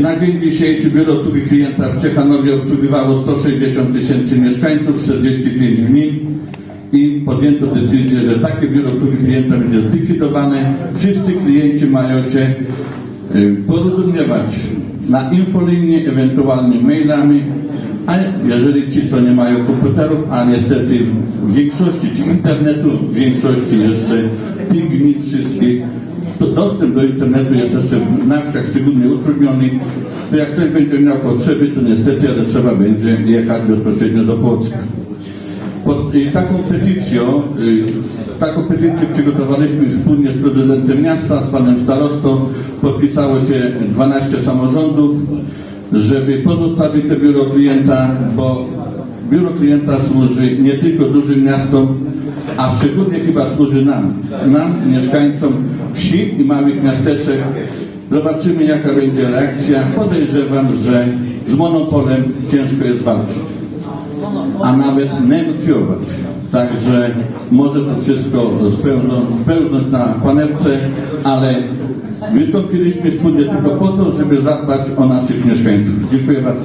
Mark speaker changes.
Speaker 1: Na dzień dzisiejszy biuro obsługi klienta w Ciechanowie obsługiwało 160 tysięcy mieszkańców, 45 gmin i podjęto decyzję, że takie biuro obsługi klienta będzie zlikwidowane. Wszyscy klienci mają się y, porozumiewać na infolinię, ewentualnie mailami, a jeżeli ci, co nie mają komputerów, a niestety w większości czy internetu, w większości jeszcze tych gmin wszystkich, dostęp do internetu jest jeszcze na wsiach szczególnie utrudniony, to jak ktoś będzie miał potrzeby, to niestety, ale trzeba będzie jechać bezpośrednio do Płocka. Pod y, taką petycją, y, taką petycję przygotowaliśmy wspólnie z prezydentem miasta, z panem starostą. Podpisało się 12 samorządów, żeby pozostawić to biuro klienta, bo biuro klienta służy nie tylko dużym miastom, a szczególnie chyba służy nam, nam, mieszkańcom wsi i małych miasteczek. Zobaczymy, jaka będzie reakcja. Podejrzewam, że z monopolem ciężko jest walczyć a nawet negocjować. Także może to wszystko spełzną- spełznąć na panewce, ale wystąpiliśmy wspólnie tylko po to, żeby zadbać o naszych mieszkańców. Dziękuję bardzo.